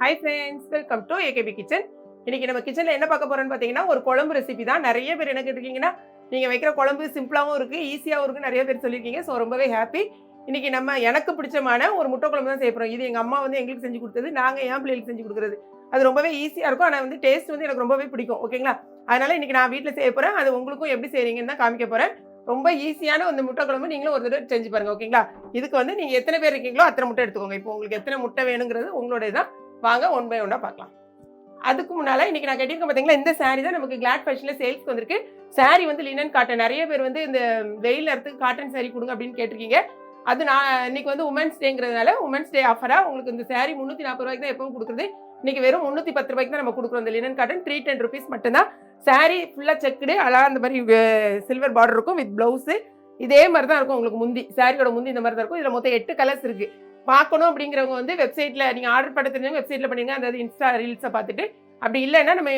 Hi friends welcome to AKP kitchen இன்னைக்கு நம்ம கிச்சனில் என்ன பார்க்க போறோம்னு பார்த்தீங்கன்னா ஒரு குழம்பு ரெசிபி தான். நிறைய பேர் என்ன கேட்டிருக்கீங்கன்னா நீங்கள் வைக்கிற குழம்பு சிம்பிளாகவும் இருக்குது ஈஸியாகவும் இருக்குது நிறைய பேர் சொல்லியிருக்கீங்க. ஸோ ரொம்பவே ஹாப்பி இன்னைக்கு நம்ம எனக்கு பிடிச்சமான ஒரு முட்டை குழம்பு தான் செய்ய போகிறோம் இது எங்கள் அம்மா வந்து எங்களுக்கு செஞ்சு கொடுத்தது நாங்கள் என் பிள்ளைகளுக்கு செஞ்சு கொடுக்குறது. அது ரொம்பவே ஈஸியாக இருக்கும். ஆனால் வந்து டேஸ்ட் வந்து எனக்கு ரொம்பவே பிடிக்கும். ஓகேங்களா அதனால இன்றைக்கி நான் வீட்டில் செய்ய போகிறேன் அது உங்களுக்கும் எப்படி செய்கிறீங்கன்னு தான் காமிக்க போகிறேன் ரொம்ப ஈஸியான அந்த முட்டை குழம்பு நீங்களும் ஒரு தடவை செஞ்சு பாருங்க. ஓகேங்களா இதுக்கு வந்து நீங்கள் எத்தனை பேர் இருக்கீங்களோ அத்தனை முட்டை எடுத்துக்கோங்க. இப்போ உங்களுக்கு எத்தனை முட்டை வேணுங்கிறது உங்களுடைய தான் வாங்க ஒன் பை ஒன்னாக பார்க்கலாம். அதுக்கு முன்னால் இன்றைக்கி நான் கேட்டிருக்கேன் பார்த்தீங்களா இந்த saree தான் நமக்கு கிளாட் ஃபேஷனில் சேல்ஸ்க்கு வந்திருக்கு. Saree வந்து லினன் காட்டன் நிறைய பேர் வந்து இந்த வெயில் நேரத்துக்கு காட்டன் saree கொடுங்க அப்படின்னு கேட்டிருக்கீங்க. அது நான் இன்னைக்கு வந்து உமன்ஸ் டேங்கிறதுனால உமன்ஸ் டே ஆஃபராக உங்களுக்கு இந்த saree முந்நூற்றி நாற்பது ரூபாய்க்கு தான் எப்பவும் கொடுக்குறது. இன்னைக்கு வெறும் முந்நூற்றி பத்து ரூபாய்க்கு தான் நம்ம கொடுக்குறோம் இந்த linen cotton three ten rupees மட்டும்தான். Saree ஃபுல்லாக செக்குடு அழகாக அந்த மாதிரி சில்வர் பார்டர் இருக்கும் வித் ப்ளவுஸு இதே மாதிரி தான் இருக்கும் உங்களுக்கு முந்தி. சாரியோட முந்தி இந்த மாதிரி தான் இருக்கும். இதில் மொத்தம் எட்டு கலர்ஸ் இருக்குது பார்க்கணும் அப்படிங்கிறவங்க வந்து வெப்சைட்டில் நீங்கள் ஆர்டர் பண்ண தெரிஞ்சவங்க வெப்சைட்டில் பண்ணுங்க அந்த இன்ஸ்டா ரீல்ஸை பார்த்துட்டு. அப்படி இல்லைன்னா நம்ம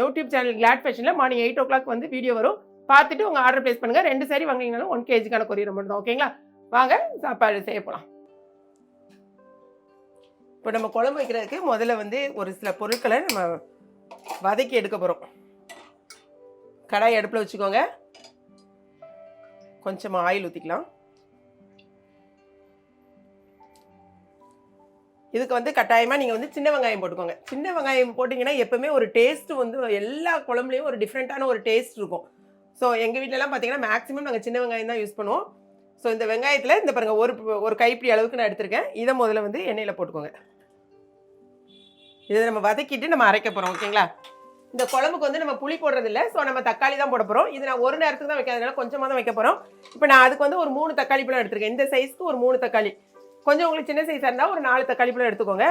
யூடியூப் சேனல் கிளாட் ஃபேஷனில் மார்னிங் எயிட் ஓ கிளாக் வந்து வீடியோ வரும். பார்த்துட்டு உங்கள் ஆர்டர் ப்ளேஸ் பண்ணுங்கள் ரெண்டு சாரி வாங்கினீங்கனாலும் ஒன் கேஜிக்கான கொரியர் மட்டும் தான். ஓகேங்களா வாங்க சாப்பாடு செய்ய போகலாம் இப்போ நம்ம குழம்பு வைக்கிறதுக்கு முதல்ல வந்து ஒரு சில பொருட்களை நம்ம வதக்கி எடுக்க போகிறோம் கடாய் அடுப்பில் வச்சுக்கோங்க. கொஞ்சமாக ஆயில் ஊற்றிக்கலாம் இதுக்கு வந்து கட்டாயமாக நீங்கள் வந்து சின்ன வெங்காயம் போட்டுக்கோங்க. சின்ன வெங்காயம் போட்டிங்கன்னா எப்போவுமே ஒரு டேஸ்ட் வந்து எல்லா குழம்புலையும் ஒரு டிஃப்ரெண்ட்டான ஒரு டேஸ்ட் இருக்கும். ஸோ எங்கள் வீட்டிலலாம் பார்த்தீங்கன்னா மேக்ஸிமம் நாங்கள் சின்ன வெங்காயம் தான் யூஸ் பண்ணுவோம். ஸோ இந்த வெங்காயத்தில் இந்த பாருங்கள் ஒரு ஒரு கைப்பிடி அளவுக்கு நான் எடுத்திருக்கேன். இதை முதல்ல வந்து எண்ணெயில் போட்டுக்கோங்க. இதை நம்ம வதக்கிட்டு நம்ம அரைக்க போகிறோம் ஓகேங்களா இந்த குழம்புக்கு வந்து நம்ம புளி போடுறதில்ல. ஸோ நம்ம தக்காளி தான் போட போகிறோம் இது நான் ஒரு நேரத்துக்கு தான் வைக்காதனால கொஞ்சமாக தான் வைக்க போகிறோம் இப்போ நான் அதுக்கு வந்து ஒரு மூணு தக்காளி பழம் எடுத்திருக்கேன். இந்த சைஸ்க்கு ஒரு மூணு தக்காளி. கொஞ்சம் உங்களுக்கு சின்ன சைஸாக இருந்தால் ஒரு நாலு தக்காளி பழம் எடுத்துக்கோங்க.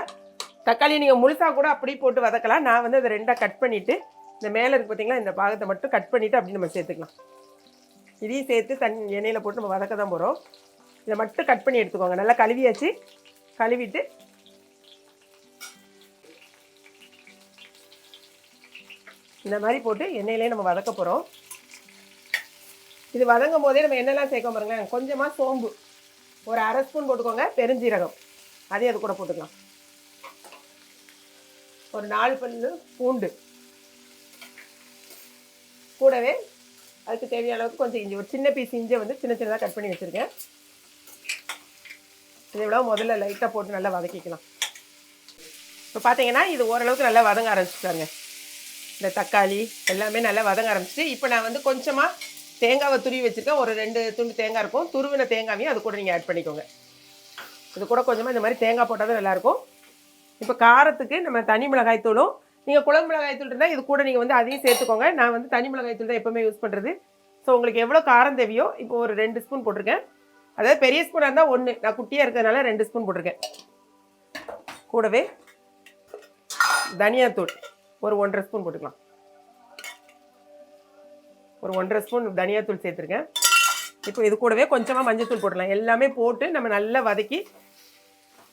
தக்காளி நீங்கள் முழுசாக கூட அப்படி போட்டு வதக்கலாம். நான் வந்து அதை ரெண்டாக கட் பண்ணிவிட்டு இந்த மேலே இருக்குது பார்த்தீங்களா இந்த பாகத்தை மட்டும் கட் பண்ணிவிட்டு அப்படி நம்ம சேர்த்துக்கலாம். இதையும் சேர்த்து தண்ணி எண்ணெயில் போட்டு நம்ம வதக்க தான் போகிறோம் இதை மட்டும் கட் பண்ணி எடுத்துக்கோங்க. நல்லா கழுவியாச்சு. கழுவிட்டு இந்த மாதிரி போட்டு எண்ணெயிலே நம்ம வதக்க போகிறோம் இது வதங்கும் போதே நம்ம என்னெல்லாம் சேர்க்க பாருங்களேன் கொஞ்சமாக சோம்பு. ஒரு அரை ஸ்பூன் போட்டுக்கோங்க பெருஞ்சீரகம். அதையும் அது கூட போட்டுக்கலாம். ஒரு நாலு பல்லு பூண்டு. கூடவே அதுக்கு தேவையான அளவுக்கு கொஞ்சம் இஞ்சி ஒரு சின்ன பீஸ் இஞ்சை வந்து சின்ன சின்னதாக கட் பண்ணி வச்சுருக்கேன். இதை விட முதல்ல லைட்டாக போட்டு நல்லா வதக்கிக்கலாம். இப்போ பார்த்தீங்கன்னா இது ஓரளவுக்கு நல்லா வதங்க ஆரம்பிச்சுட்டாங்க இந்த தக்காளி எல்லாமே நல்லா வதங்க ஆரம்பிச்சிட்டு இப்போ நான் வந்து கொஞ்சமாக தேங்காவை துருவி வச்சுருக்கேன் ஒரு ரெண்டு துண்டு தேங்காய் இருக்கும். துருவின தேங்காவையும் அது கூட நீங்கள் ஆட் பண்ணிக்கோங்க. இது கூட கொஞ்சமாக இந்த மாதிரி தேங்காய் போட்டால் தான் நல்லாயிருக்கும். இப்போ காரத்துக்கு நம்ம தனி மிளகாய் தூளும் நீங்கள் குழம்பு மிளகாய் தூள் இருந்தால் இது கூட நீங்கள் வந்து அதையும் சேர்த்துக்கோங்க. நான் வந்து தனி மிளகாய் தூள் தான் எப்போவுமே யூஸ் பண்ணுறது ஸோ உங்களுக்கு எவ்வளோ காரம் தேவையோ இப்போ ஒரு ரெண்டு ஸ்பூன் போட்டிருக்கேன். அதாவது பெரிய ஸ்பூனாக இருந்தால் ஒன்று நான் குட்டியாக இருக்கிறதுனால ரெண்டு ஸ்பூன் போட்டிருக்கேன். கூடவே தனியாத்தூள் ஒரு ஒன்றரை ஸ்பூன் போட்டுக்கலாம். ஒரு ஒன்றரை ஸ்பூன் தனியாத்தூள் சேர்த்துருக்கேன். இப்போ இது கூடவே கொஞ்சமாக மஞ்சத்தூள் போட்டுடலாம். எல்லாமே போட்டு நம்ம நல்லா வதக்கி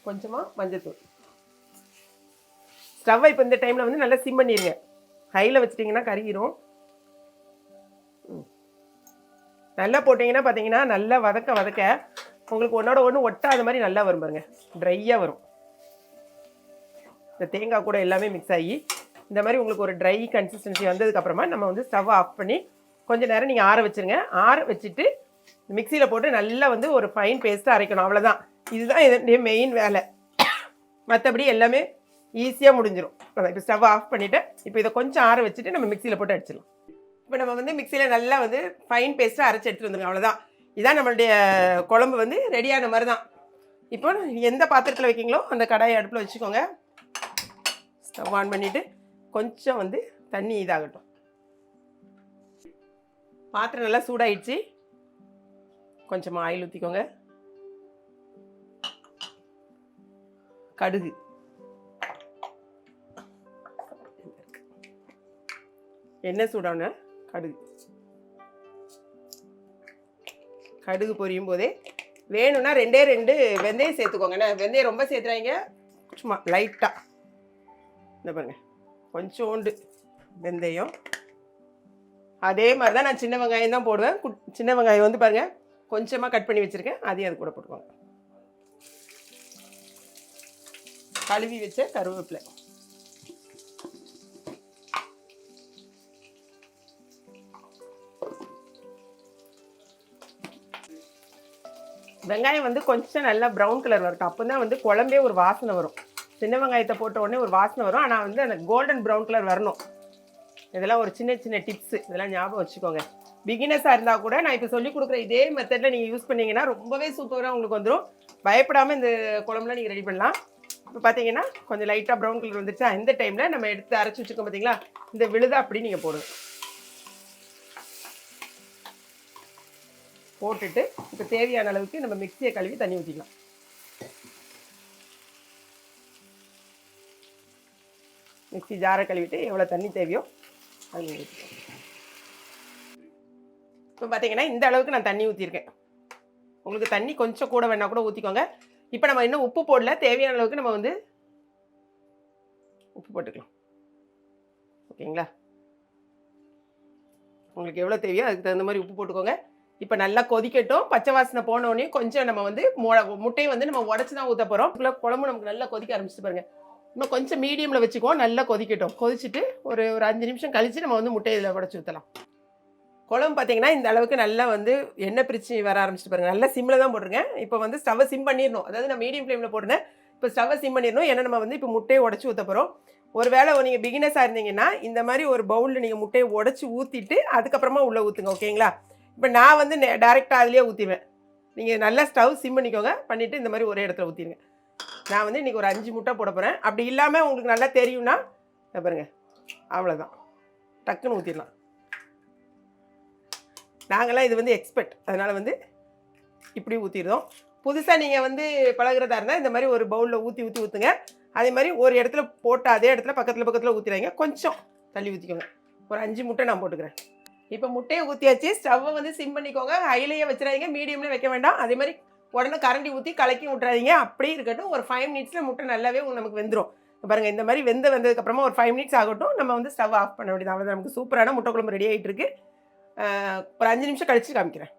கொஞ்சமாக மஞ்சத்தூள் ஸ்டவ்வை இப்போ இந்த டைமில் வந்து நல்லா சிம் பண்ணிடுங்க ஹையில் வச்சிட்டிங்கன்னா கருகிரும். ம். நல்லா போட்டிங்கன்னா பார்த்தீங்கன்னா நல்லா வதக்க வதக்க உங்களுக்கு ஒன்றோட ஒன்று ஒட்டாத மாதிரி நல்லா வரும் பாருங்க. ட்ரையாக வரும். இந்த தேங்காய் கூட எல்லாமே மிக்ஸ் ஆகி இந்த மாதிரி உங்களுக்கு ஒரு ட்ரை கன்சிஸ்டன்சி வந்ததுக்கப்புறமா நம்ம வந்து ஸ்டவ் ஆஃப் பண்ணி கொஞ்சம் நேரம் நீங்கள் ஆற வச்சுருங்க. ஆற வச்சுட்டு மிக்சியில் போட்டு நல்லா வந்து ஒரு ஃபைன் பேஸ்ட்டாக அரைக்கணும். அவ்வளோதான் இதுதான் இதனுடைய மெயின் வேலை. மற்றபடி எல்லாமே ஈஸியாக முடிஞ்சிடும் அதான் இப்போ ஸ்டவ் ஆஃப் பண்ணிவிட்டேன் இப்போ இதை கொஞ்சம் ஆற வச்சுட்டு நம்ம மிக்சியில் போட்டு அடிச்சிடலாம். இப்போ நம்ம வந்து மிக்சியில் நல்லா வந்து ஃபைன் பேஸ்ட்டாக அரைச்சி எடுத்துகிட்டு வந்துருங்க. அவ்வளோதான் இதான் நம்மளுடைய குழம்பு வந்து ரெடியான மாதிரி தான் இப்போ எந்த பாத்திரத்தில் வைக்கீங்களோ அந்த கடாயை அடுப்பில் வச்சுக்கோங்க. ஸ்டவ் ஆன் பண்ணிவிட்டு கொஞ்சம் வந்து தண்ணி இதாகட்டும். பாத்திரம் நல்லா சூடாயிடுச்சு. கொஞ்சமாக ஆயில் ஊற்றிக்கோங்க கடுகு. எண்ணெய் சூடான கடுகு. கடுகு பொரியும் போதே வேணும்னா ரெண்டே ரெண்டு வெந்தயம் சேர்த்துக்கோங்க. என்ன வெந்தயம் ரொம்ப சேர்த்துறாங்க சும்மா லைட்டாக இந்த பாருங்க. கொஞ்சோண்டு வெந்தயம். அதே மாதிரி தான் நான் சின்ன வெங்காயம் தான் போடுவேன். குட் சின்ன வெங்காயம் வந்து பாருங்கள் கொஞ்சமாக கட் பண்ணி வச்சுருக்கேன். அதையும் அது கூட போட்டுக்கோங்க. கழுவி வச்ச கருவேப்பிலை. வெங்காயம் வந்து கொஞ்சம் நல்லா ப்ரௌன் கலர் வரட்டும் அப்போ தான் வந்து குழம்பே ஒரு வாசனை வரும். சின்ன வெங்காயத்தை போட்ட உடனே ஒரு வாசனை வரும். ஆனால் வந்து அந்த கோல்டன் ப்ரௌன் கலர் வரணும். இதெல்லாம் ஒரு சின்ன சின்ன டிப்ஸு இதெல்லாம் ஞாபகம் வச்சுக்கோங்க. பிகினர்ஸாக இருந்தால் கூட நான் இப்போ சொல்லிக் கொடுக்குற இதே மெத்தடில் நீங்கள் யூஸ் பண்ணிங்கன்னா ரொம்பவே சூப்பராக உங்களுக்கு வந்துடும் பயப்படாமல் இந்த குழம்புலாம் நீங்கள் ரெடி பண்ணலாம். இப்போ பார்த்தீங்கன்னா கொஞ்சம் லைட்டாக ப்ரௌன் கலர் வந்துச்சா இந்த டைமில் நம்ம எடுத்து அரைச்சி வச்சுக்கோம் பார்த்தீங்களா இந்த விழுதா அப்படி நீங்கள் போடுங்க போட்டுட்டு இப்போ தேவையான அளவுக்கு நம்ம மிக்சியை கழுவி தண்ணி ஊற்றிக்கலாம் மிக்சி ஜாரை கழுவிட்டு எவ்வளோ தண்ணி தேவையோ அது இப்போ பார்த்தீங்கன்னா இந்த அளவுக்கு நான் தண்ணி ஊற்றிருக்கேன் உங்களுக்கு தண்ணி கொஞ்சம் கூட வேணால் கூட ஊற்றிக்கோங்க இப்போ நம்ம இன்னும் உப்பு போடல. தேவையான அளவுக்கு நம்ம வந்து உப்பு போட்டுக்கலாம். ஓகேங்களா? உங்களுக்கு எவ்வளோ தேவையோ அதுக்கு தகுந்த மாதிரி உப்பு போட்டுக்கோங்க. இப்போ நல்லா கொதிக்கட்டும். பச்சை வாசனை போனோடனே கொஞ்சம் நம்ம வந்து மொ- முட்டையை வந்து நம்ம உடச்சி தான் ஊற்ற போகிறோம் குழம்பு நமக்கு நல்லா கொதிக்க ஆரம்பிச்சிட்டு பாருங்க. இன்னும் கொஞ்சம் மீடியமில் வச்சுக்குவோம். நல்லா கொதிக்கட்டும். கொதிச்சுட்டு ஒரு ஒரு அஞ்சு நிமிஷம் கழித்து நம்ம வந்து முட்டையை இதில் உடச்சி ஊற்றலாம் குழம்பு பார்த்தீங்கன்னா இந்த அளவுக்கு நல்லா வந்து எண்ணெய் பிரிச்சு வர ஆரம்பிச்சிட்டு பாருங்க. நல்லா சிம்மில் தான் போட்டிருக்கேன் இப்போ வந்து ஸ்டவ்வை சிம் பண்ணிடணும். அதாவது நான் மீடியம் ஃப்ளேமில் போட்டுனேன் இப்போ ஸ்டவ்வை சிம் பண்ணிடணும். ஏன்னா நம்ம வந்து இப்போ முட்டையை உடச்சி ஊற்ற போகிறோம் ஒருவேளை நீங்கள் பிகினஸாக இருந்தீங்கன்னா இந்த மாதிரி ஒரு பவுலில் நீங்கள் முட்டையை உடச்சி ஊற்றிட்டு அதுக்கப்புறமா உள்ளே ஊற்றுங்க ஓகேங்களா? இப்போ நான் வந்து டேரெக்டாக அதுலேயே ஊற்றிவேன் நீங்கள் நல்லா ஸ்டவ் சிம் பண்ணிக்கோங்க. பண்ணிவிட்டு இந்த மாதிரி ஒரே இடத்துல ஊற்றிடுங்க நான் வந்து இன்றைக்கி ஒரு அஞ்சு முட்டை போட போகிறேன் அப்படி இல்லாமல் உங்களுக்கு நல்லா தெரியும்னா பாருங்கள் பாருங்க. அவ்வளோதான் டக்குன்னு ஊற்றிடலாம் நாங்களாம் இது வந்து எக்ஸ்பர்ட் அதனால் வந்து இப்படி ஊற்றிடுறோம் புதுசாக நீங்கள் வந்து பழகுறதா இருந்தால் இந்த மாதிரி ஒரு பவுலில் ஊற்றி ஊற்றி ஊற்றுங்க அதே மாதிரி ஒரு இடத்துல போட்டால் அதே இடத்துல பக்கத்தில் பக்கத்தில் ஊற்றிடுங்க கொஞ்சம் தள்ளி ஊற்றிக்கோங்க ஒரு அஞ்சு முட்டை நான் போட்டுக்கிறேன். இப்போ முட்டையை ஊற்றியாச்சு ஸ்டவ்வை வந்து சிம் பண்ணிக்கோங்க. ஹைலையே வச்சிடாதீங்க. மீடியமில் வைக்க வேண்டாம். அதே மாதிரி உடனே கரண்டி ஊற்றி கலக்கி விட்றாதீங்க அப்படியே இருக்கட்டும். ஒரு ஃபைவ் மினிட்ஸில் முட்டை நல்லாவே நமக்கு வெந்துடும் பாருங்கள் இந்த மாதிரி வெந்து வந்ததுக்கப்புறமா ஒரு ஃபைவ் மினிட்ஸ் ஆகட்டும். நம்ம வந்து ஸ்டவ் ஆஃப் பண்ண வேண்டியது அவ்வளோதான் நமக்கு சூப்பரான முட்டை குழம்பு ரெடி ஆகிட்டு இருக்கு ஒரு அஞ்சு நிமிஷம் கழிச்சு காமிக்கிறேன்.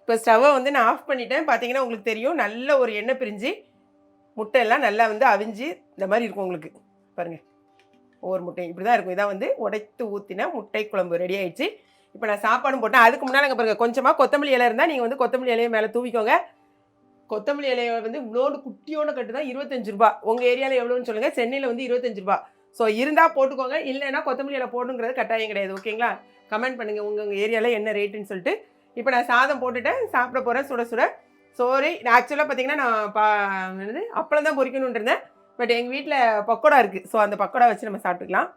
இப்போ ஸ்டவ்வை வந்து நான் ஆஃப் பண்ணிட்டேன். பார்த்தீங்கன்னா உங்களுக்கு தெரியும் நல்ல ஒரு எண்ணெய் பிரிஞ்சு முட்டையெல்லாம் நல்லா வந்து அவிஞ்சு இந்த மாதிரி இருக்கும் உங்களுக்கு. பாருங்கள் ஒவ்வொரு முட்டையும் இப்படி தான் இருக்கும். இதான் வந்து உடைத்து ஊற்றின முட்டை குழம்பு ரெடி ஆயிடுச்சு. இப்போ நான் சாப்பாடும் போட்டேன். அதுக்கு முன்னாடி அங்கே பாருங்கள் கொஞ்சமாக கொத்தமல்லி இலை இருந்தால் நீங்கள் வந்து கொத்தமல்லி இலையை மேலே தூவிக்கோங்க. கொத்தமல்லி இலையை வந்து இவ்வளோடு குட்டியோட கட்டு தான் இருபத்தஞ்சு ரூபா. உங்கள் ஏரியாவில் எவ்வளோன்னு சொல்லுங்கள் சென்னையில் வந்து இருபத்தஞ்சு ரூபா. ஸோ இருந்தால் போட்டுக்கோங்க. இல்லைன்னா கொத்தமல்லி இலை போடுங்கிறது கட்டாயம் கிடையாது. ஓகேங்களா? கமெண்ட் பண்ணுங்கள் உங்கள் உங்கள் ஏரியாவில் என்ன ரேட்டுன்னு சொல்லிட்டு. இப்போ நான் சாதம் போட்டுட்டேன். சாப்பிட போகிறேன் சுட சுட. சோறு நான் ஆக்சுவலாக பார்த்தீங்கன்னா நான் பா என்னது? அப்பளம் தான் பொறிக்கணுன்ட்டு இருந்தேன். பட் எங்கள் வீட்டில் பக்கோடா இருக்குது ஸோ அந்த பக்கோடா வச்சு நம்ம சாப்பிட்டுக்கலாம்.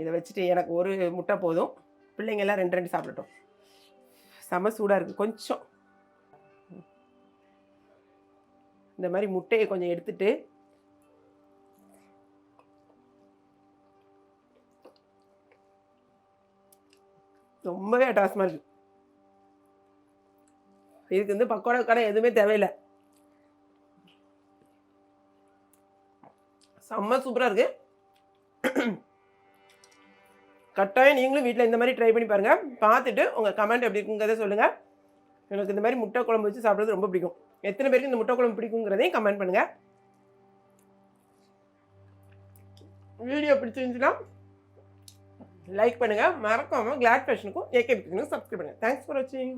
இதை வச்சுட்டு எனக்கு ஒரு முட்டை போதும். பிள்ளைங்கள்லாம் ரெண்டு ரெண்டு சாப்பிடட்டும். செம சூடாக இருக்குது கொஞ்சம். இந்த மாதிரி முட்டையை கொஞ்சம் எடுத்துட்டு ரொம்பவே அட்டாசமாக இருக்குது இதுக்கு வந்து பக்கோடா கடை எதுவுமே தேவையில்லை. செம்ம சூப்பராக இருக்குது கட்டாயம் நீங்களும் வீட்டில் இந்த மாதிரி ட்ரை பண்ணி பாருங்கள் பார்த்துட்டு உங்கள் கமெண்ட் எப்படி இருக்குங்கிறத சொல்லுங்கள் எனக்கு இந்த மாதிரி முட்டை குழம்பு வச்சு சாப்பிட்றது ரொம்ப பிடிக்கும். எத்தனை பேருக்கு இந்த முட்டை குழம்பு பிடிக்குங்கிறதையும் கமெண்ட் பண்ணுங்கள் வீடியோ பிடிச்சிருந்துச்சுன்னா லைக் பண்ணுங்கள் மறக்காமல் கிளாட் ஃபேஷனுக்கும் ஏகே பிடிக்கணும் சப்ஸ்கிரைப் பண்ணுங்கள் தேங்க்ஸ் ஃபார் வாட்சிங்